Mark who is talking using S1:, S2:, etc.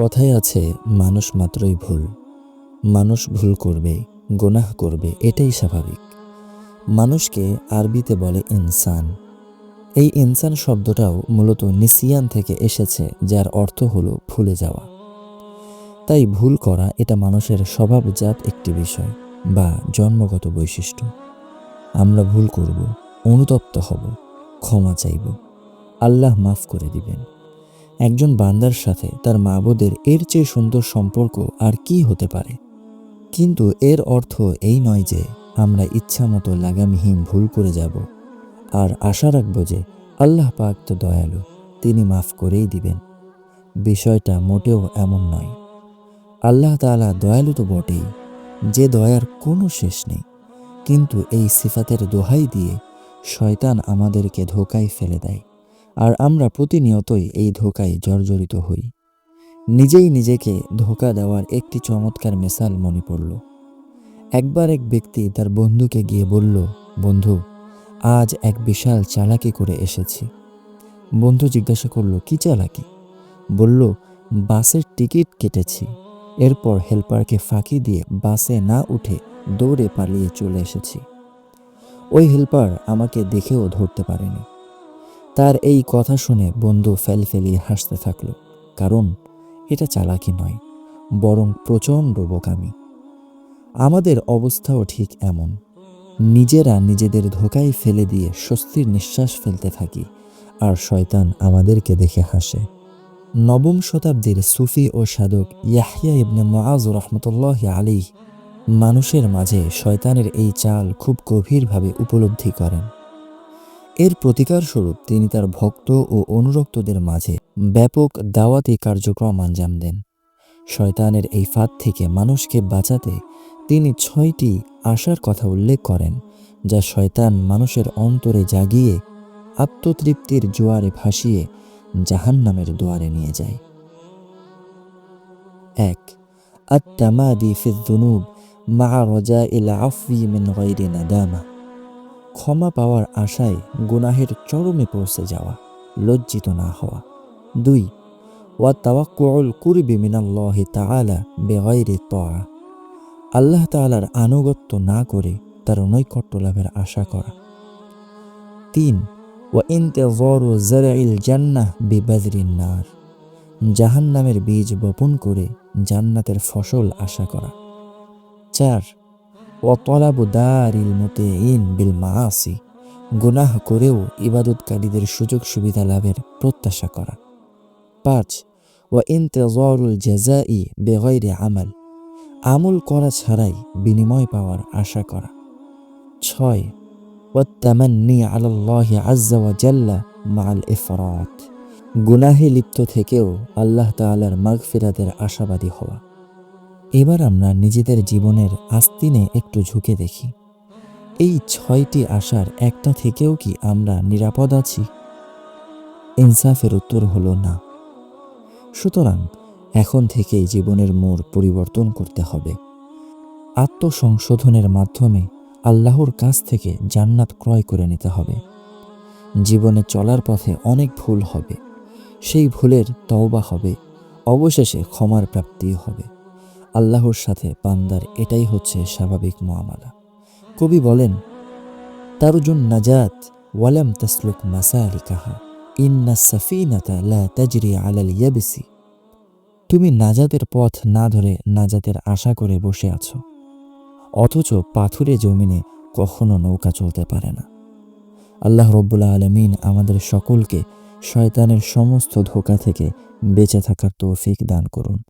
S1: কথায় আছে, মানুষ মাত্রই ভুল। মানুষ ভুল করবে, গোনাহ করবে, এটাই স্বাভাবিক। মানুষকে আরবিতে বলে ইনসান। এই ইনসান শব্দটাও মূলত নিসিয়ান থেকে এসেছে, যার অর্থ হলো ভুলে যাওয়া। তাই ভুল করা এটা মানুষের স্বভাবজাত একটি বিষয় বা জন্মগত বৈশিষ্ট্য। আমরা ভুল করব, অনুতপ্ত হব, ক্ষমা চাইব। আল্লাহ মাফ করে দিবেন। একজন বান্দার সাথে তার মাবুদের এর চেয়ে সুন্দর সম্পর্ক আর কি হতে পারে? কিন্তু এর অর্থ এই নয় যে আমরা ইচ্ছামতো লাগামহীন ভুল করে যাব। আর আশা রাখব যে আল্লাহ পাক তো দয়ালু, তিনি মাফ করেই দিবেন। বিষয়টা মোটেও এমন নয়। আল্লাহ তাআলা দয়ালু তো বটেই, যে দয়ার কোনো শেষ নেই। কিন্তু এই সিফাতের দোহাই দিয়ে শয়তান আমাদেরকে ধোকায় ফেলে দেয়। আর আমরা প্রতিনিয়তই এই ধোকায় জর্জরিত হই। নিজেই নিজেকে ধোকা দেওয়ার একটি চমৎকার মেসাল মনে পড়ল। একবার এক ব্যক্তি তার বন্ধুকে গিয়ে বলল, বন্ধু, আজ এক বিশাল চালাকি করে এসেছি। বন্ধু জিজ্ঞাসা করল, কি চালাকি? বলল, বাসের টিকিট কেটেছি। এরপর হেল্পারকে ফাঁকি দিয়ে বাসে না উঠে দৌড়ে পালিয়ে চলে এসেছি। ওই হেল্পার আমাকে দেখেও ধরতে পারেনি। তার এই কথা শুনে বন্ধু ফেলফেলিয়ে হাসতে থাকল, কারণ এটা চালাকি নয়, বরং প্রচণ্ড বোকামি। আমাদের অবস্থাও ঠিক এমন। নিজেরা নিজেদের ধোকায় ফেলে দিয়ে স্বস্তির নিঃশ্বাস ফেলতে থাকি, আর শয়তান আমাদেরকে দেখে হাসে। নবম শতাব্দীর সুফি ও সাধক ইয়াহিয়া ইবনে মাজ রহমতুল্লাহ আলী মানুষের মাঝে শয়তানের এই চাল খুব গভীরভাবে উপলব্ধি করেন। এর প্রতিকার স্বরূপ তিনি তার ভক্ত ও অনুরক্তদের মাঝে ব্যাপক দাওয়াতি কার্যক্রম আঞ্জাম দেন। শয়তানের এই ফাঁদ থেকে মানুষকে বাঁচাতে তিনি ছয়টি আশার কথা উল্লেখ করেন, যা শয়তান মানুষের অন্তরে জাগিয়ে আত্মতৃপ্তির জোয়ারে ভাসিয়ে জাহান্নামের দুয়ারে নিয়ে যায়। এক আত্মামাদি ফিদ্দুনুব মা রজা ইলা আফি মিন গৈরি নাদামা। ক্ষমা পাওয়ার আশায় গুনাহের চরমে পৌঁছে যাওয়া, লজ্জিত না হওয়া। দুই, ওয়া তাওয়াক্কুল কুরবি মিনাল্লাহি তাআলা বেগৈরি তআ আল্লাহ তাআলার আনুগত্য না করে তার নৈকট্য লাভের আশা করা। তিন, ওয়া ইন্তেজারু জারইল জান্নাহ বিবাদরিন নার। জাহান্নামের বীজ বপন করে জান্নাতের ফসল আশা করা। চার ওতলাবু দারিল মুতেইন বিল মাআসি, গুনাহ করেও ইবাদতকারীদের সুযোগ সুবিধা লাভের প্রত্যাশা করা। পাঁচ, ওয়া ইন্তেজারুল জাজাই বেগৈরি আমাল, আমল করা ছাড়াই বিনিময় পাওয়ার আশা করা। ছয় ওয়াত্তামান্নি আলাল্লাহি আজ্জা ওয়া জাল্লা মাল ইফরাত, গুনাহে লিপ্ত থেকেও আল্লাহ তাআলার মাগফিরাতের আশাবাদী হওয়া। এবার আমরা নিজেদের জীবনের আস্তিনে একটু ঝুঁকে দেখি। এই ছয়টি আশার একটা থেকেও কি আমরা নিরাপদ আছি? ইনসাফের উত্তর হলো না। সুতরাং এখন থেকেই জীবনের মোড় পরিবর্তন করতে হবে। আত্মসংশোধনের মাধ্যমে আল্লাহর কাছ থেকে জান্নাত ক্রয় করে নিতে হবে। জীবনে চলার পথে অনেক ভুল হবে। সেই ভুলের তওবা হবে, অবশেষে ক্ষমার প্রাপ্তি হবে। আল্লাহর সাথে বান্দার এটাই হচ্ছে স্বাভাবিক মুআমালা। কবি বলেন তার তারুজুন নাজাত ওয়ালাম তাসলুক মাসালিকাহা, ইন্না সাফিনাতা লা তাজরি আলাল ইয়াবসি। তুমি নাজাতের পথ না ধরে নাজাতের আশা করে বসে আছো, অথচ পাথুরে জমিনে কখনো নৌকা চলতে পারে না। আল্লাহ রব্বুল্লা আলমিন আমাদের সকলকে শয়তানের সমস্ত ধোকা থেকে বেঁচে থাকার তৌফিক দান করুন।